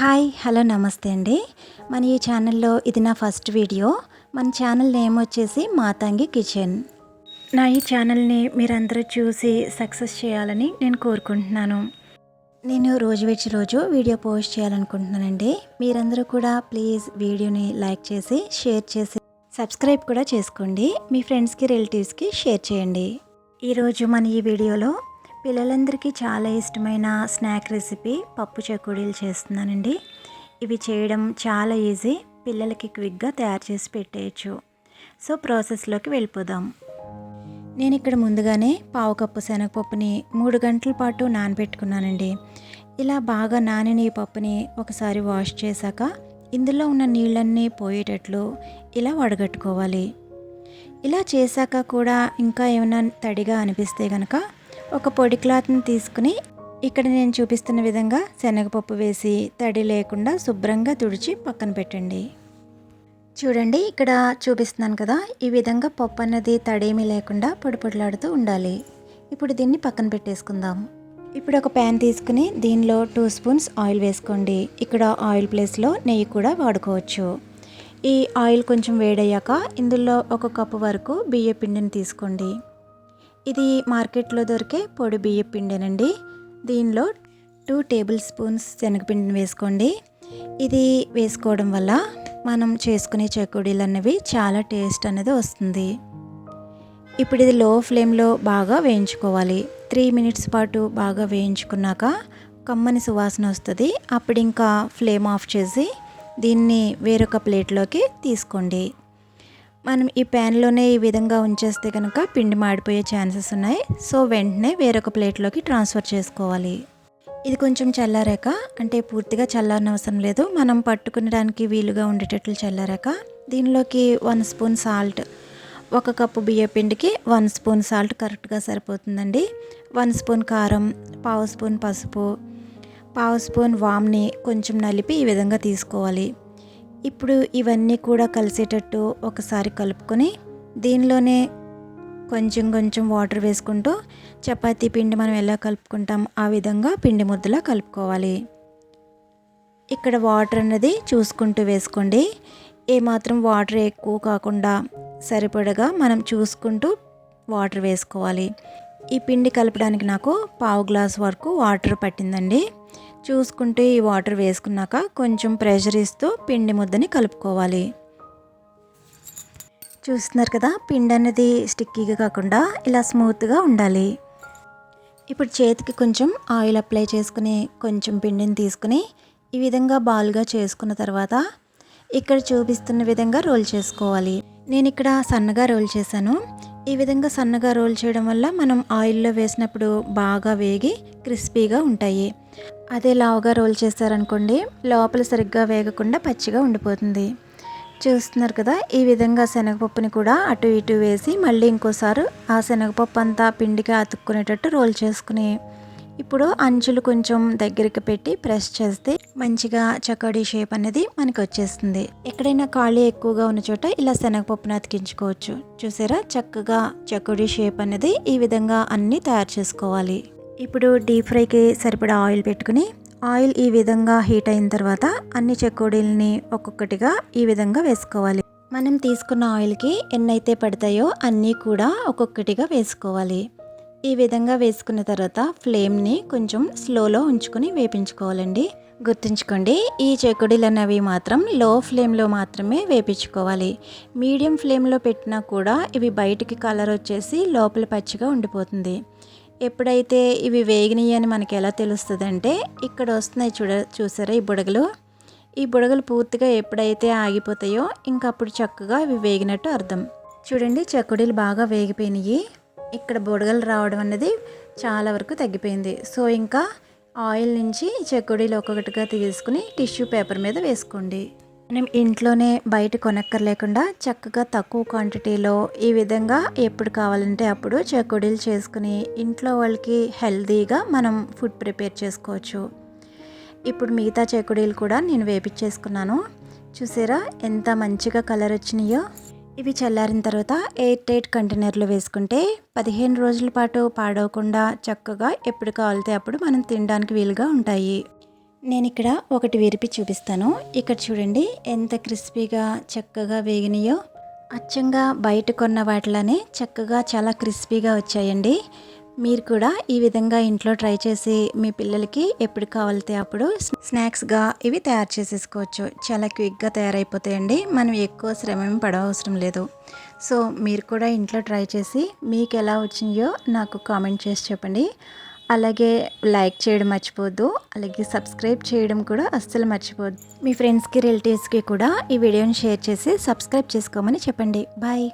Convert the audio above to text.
Hi hello నమస్తే అండి. మన ఈ ఛానల్లో ఇది నా ఫస్ట్ వీడియో. మన ఛానల్ నేమ్ వచ్చేసి మాతాంగి కిచెన్. నా ఈ ఛానల్ని మీరందరూ చూసి సక్సెస్ చేయాలని నేను కోరుకుంటున్నాను. నేను రోజు వచ్చి రోజు వీడియో పోస్ట్ చేయాలనుకుంటున్నానండి. మీరందరూ కూడా ప్లీజ్ వీడియోని లైక్ చేసి షేర్ చేసి సబ్స్క్రైబ్ కూడా చేసుకోండి. మీ ఫ్రెండ్స్కి రిలేటివ్స్కి షేర్ చేయండి. ఈరోజు మన ఈ వీడియోలో పిల్లలందరికీ చాలా ఇష్టమైన స్నాక్ రెసిపీ పప్పు చెక్కుడీలు చేస్తున్నానండి. ఇవి చేయడం చాలా ఈజీ. పిల్లలకి క్విక్గా తయారు చేసి పెట్టేయచ్చు. సో ప్రాసెస్లోకి వెళ్ళిపోదాం. నేను ఇక్కడ ముందుగానే పావు కప్పు శనగపప్పుని మూడు గంటల పాటు నానబెట్టుకున్నానండి. ఇలా బాగా నానిన ఈ పప్పుని ఒకసారి వాష్ చేశాక ఇందులో ఉన్న నీళ్ళన్నీ పోయేటట్లు ఇలా వడగట్టుకోవాలి. ఇలా చేశాక కూడా ఇంకా ఏమైనా తడిగా అనిపిస్తే కనుక ఒక పొడి క్లాత్ని తీసుకుని ఇక్కడ నేను చూపిస్తున్న విధంగా శనగపప్పు వేసి తడి లేకుండా శుభ్రంగా తుడిచి పక్కన పెట్టండి. చూడండి ఇక్కడ చూపిస్తున్నాను కదా ఈ విధంగా పప్పు అన్నది తడేమీ లేకుండా పొడిపొడిలాడుతూ ఉండాలి. ఇప్పుడు దీన్ని పక్కన పెట్టేసుకుందాం. ఇప్పుడు ఒక ప్యాన్ తీసుకుని దీనిలో టూ స్పూన్స్ ఆయిల్ వేసుకోండి. ఇక్కడ ఆయిల్ ప్లేస్లో నెయ్యి కూడా వాడుకోవచ్చు. ఈ ఆయిల్ కొంచెం వేడయ్యాక ఇందులో ఒక కప్పు వరకు బియ్య పిండిని తీసుకోండి. ఇది మార్కెట్లో దొరికే పొడి బియ్య పిండినండి. దీనిలో టూ టేబుల్ స్పూన్స్ శనగపిండిని వేసుకోండి. ఇది వేసుకోవడం వల్ల మనం చేసుకునే చెకుడీలు అనేవి చాలా టేస్ట్ అనేది వస్తుంది. ఇప్పుడు ఇది లో ఫ్లేమ్లో బాగా వేయించుకోవాలి. త్రీ మినిట్స్ పాటు బాగా వేయించుకున్నాక కమ్మని సువాసన వస్తుంది. అప్పుడు ఇంకా ఫ్లేమ్ ఆఫ్ చేసి దీన్ని వేరొక ప్లేట్లోకి తీసుకోండి. మనం ఈ ప్యాన్లోనే ఈ విధంగా ఉంచేస్తే కనుక పిండి మాడిపోయే ఛాన్సెస్ ఉన్నాయి. సో వెంటనే వేరొక ప్లేట్లోకి ట్రాన్స్ఫర్ చేసుకోవాలి. ఇది కొంచెం చల్లారాక అంటే పూర్తిగా చల్లారనవసరం లేదు. మనం పట్టుకునడానికి వీలుగా ఉండేటట్లు చల్లారాక దీనిలోకి వన్ స్పూన్ సాల్ట్ ఒక కప్పు బియ్య పిండికి వన్ స్పూన్ సాల్ట్ కరెక్ట్గా సరిపోతుందండి. వన్ స్పూన్ కారం పావు స్పూన్ పసుపు పావు స్పూన్ వామ్ని కొంచెం నలిపి ఈ విధంగా తీసుకోవాలి. ఇప్పుడు ఇవన్నీ కూడా కలిసేటట్టు ఒకసారి కలుపుకొని దీనిలోనే కొంచెం కొంచెం వాటర్ వేసుకుంటూ చపాతీ పిండి మనం ఎలా కలుపుకుంటాం ఆ విధంగా పిండి ముద్దలా కలుపుకోవాలి. ఇక్కడ వాటర్ అన్నది చూసుకుంటూ వేసుకోండి. ఏమాత్రం వాటర్ ఎక్కువ కాకుండా సరిపడగా మనం చూసుకుంటూ వాటర్ వేసుకోవాలి. ఈ పిండి కలపడానికి నాకు పావు గ్లాస్ వరకు వాటర్ పట్టిందండి. చూసుకుంటూ ఈ వాటర్ వేసుకున్నాక కొంచెం ప్రెషర్ ఇస్తూ పిండి ముద్దని కలుపుకోవాలి. చూస్తున్నారు కదా పిండి అనేది స్టిక్కీగా కాకుండా ఇలా స్మూత్గా ఉండాలి. ఇప్పుడు చేతికి కొంచెం ఆయిల్ అప్లై చేసుకుని కొంచెం పిండిని తీసుకుని ఈ విధంగా బాల్గా చేసుకున్న తర్వాత ఇక్కడ చూపిస్తున్న విధంగా రోల్ చేసుకోవాలి. నేను ఇక్కడ సన్నగా రోల్ చేశాను. ఈ విధంగా సన్నగా రోల్ చేయడం వల్ల మనం ఆయిల్లో వేసినప్పుడు బాగా వేగి క్రిస్పీగా ఉంటాయి. అదే లావుగా రోల్ చేస్తారనుకోండి లోపల సరిగ్గా వేగకుండా పచ్చిగా ఉండిపోతుంది. చూస్తున్నారు కదా ఈ విధంగా శనగపప్పుని కూడా అటు ఇటు వేసి మళ్ళీ ఇంకోసారి ఆ శనగపప్పు అంతా పిండికి అతుక్కునేటట్టు రోల్ చేసుకుని ఇప్పుడు అంచులు కొంచెం దగ్గరికి పెట్టి ప్రెస్ చేస్తే మంచిగా చకోడీ షేప్ అనేది మనకి వచ్చేస్తుంది. ఎక్కడైనా ఖాళీ ఎక్కువగా ఉన్న చోట ఇలా శనగపప్పును అతికించుకోవచ్చు. చూసారా? చక్కగా చకోడీ షేప్ అనేది ఈ విధంగా అన్నీ తయారు చేసుకోవాలి. ఇప్పుడు డీప్ ఫ్రైకి సరిపడా ఆయిల్ పెట్టుకుని ఆయిల్ ఈ విధంగా హీట్ అయిన తర్వాత అన్ని చెకోడీలని ఒక్కొక్కటిగా ఈ విధంగా వేసుకోవాలి. మనం తీసుకున్న ఆయిల్కి ఎన్నైతే పడతాయో అన్నీ కూడా ఒక్కొక్కటిగా వేసుకోవాలి. ఈ విధంగా వేసుకున్న తర్వాత ఫ్లేమ్ని కొంచెం స్లోలో ఉంచుకొని వేపించుకోవాలండి. గుర్తుంచుకోండి ఈ చెకుడీలు అనేవి మాత్రం లో ఫ్లేమ్లో మాత్రమే వేపించుకోవాలి. మీడియం ఫ్లేమ్లో పెట్టినా కూడా ఇవి బయటికి కలర్ వచ్చేసి లోపల పచ్చిగా ఉండిపోతుంది. ఎప్పుడైతే ఇవి వేగినాయి అని మనకి ఎలా తెలుస్తుందంటే ఇక్కడ వస్తున్నాయి చూడ చూసారా ఈ బుడగలు? ఈ బుడగలు పూర్తిగా ఎప్పుడైతే ఆగిపోతాయో ఇంకా అప్పుడు చక్కగా ఇవి వేగినట్టు అర్థం. చూడండి చక్కుడీలు బాగా వేగిపోయినాయి. ఇక్కడ బుడగలు రావడం అనేది చాలా వరకు తగ్గిపోయింది. సో ఇంకా ఆయిల్ నుంచి చెక్కుడీలు ఒక్కొక్కటిగా తీసుకుని టిష్యూ పేపర్ మీద వేసుకోండి. మనం ఇంట్లోనే బయట కొనక్కర్లేకుండా చక్కగా తక్కువ క్వాంటిటీలో ఈ విధంగా ఎప్పుడు కావాలంటే అప్పుడు చెక్కుడీలు చేసుకుని ఇంట్లో వాళ్ళకి హెల్తీగా మనం ఫుడ్ ప్రిపేర్ చేసుకోవచ్చు. ఇప్పుడు మిగతా చెక్కుడీలు కూడా నేను వేపించేసుకున్నాను చూసారా ఎంత మంచిగా కలర్ వచ్చినాయో? ఇవి చల్లారిన తర్వాత ఎయిర్ టైట్ కంటైనర్లో వేసుకుంటే పదిహేను రోజుల పాటు పాడవకుండా చక్కగా ఎప్పుడు కావాలితే అప్పుడు మనం తినడానికి వీలుగా ఉంటాయి. నేను ఇక్కడ ఒకటి విరిపి చూపిస్తాను. ఇక్కడ చూడండి ఎంత క్రిస్పీగా చక్కగా వేగినాయో. అచ్చంగా బయట కొన్న వాటిలోనే చక్కగా చాలా క్రిస్పీగా వచ్చాయండి. మీరు కూడా ఈ విధంగా ఇంట్లో ట్రై చేసి మీ పిల్లలకి ఎప్పుడు కావాలితే అప్పుడు స్నాక్స్గా ఇవి తయారు చేసేసుకోవచ్చు. చాలా క్విక్గా తయారైపోతాయండి. మనం ఎక్కువ శ్రమ పడవసరం లేదు. సో మీరు కూడా ఇంట్లో ట్రై చేసి మీకు ఎలా వచ్చినాయో నాకు కామెంట్ చేసి చెప్పండి. అలాగే లైక్ చేయడం మర్చిపోవద్దు. అలాగే సబ్స్క్రైబ్ చేయడం కూడా అస్సలు మర్చిపోవద్దు. మీ ఫ్రెండ్స్కి రిలేటివ్స్కి కూడా ఈ వీడియోని షేర్ చేసి సబ్స్క్రైబ్ చేసుకోమని చెప్పండి. బాయ్.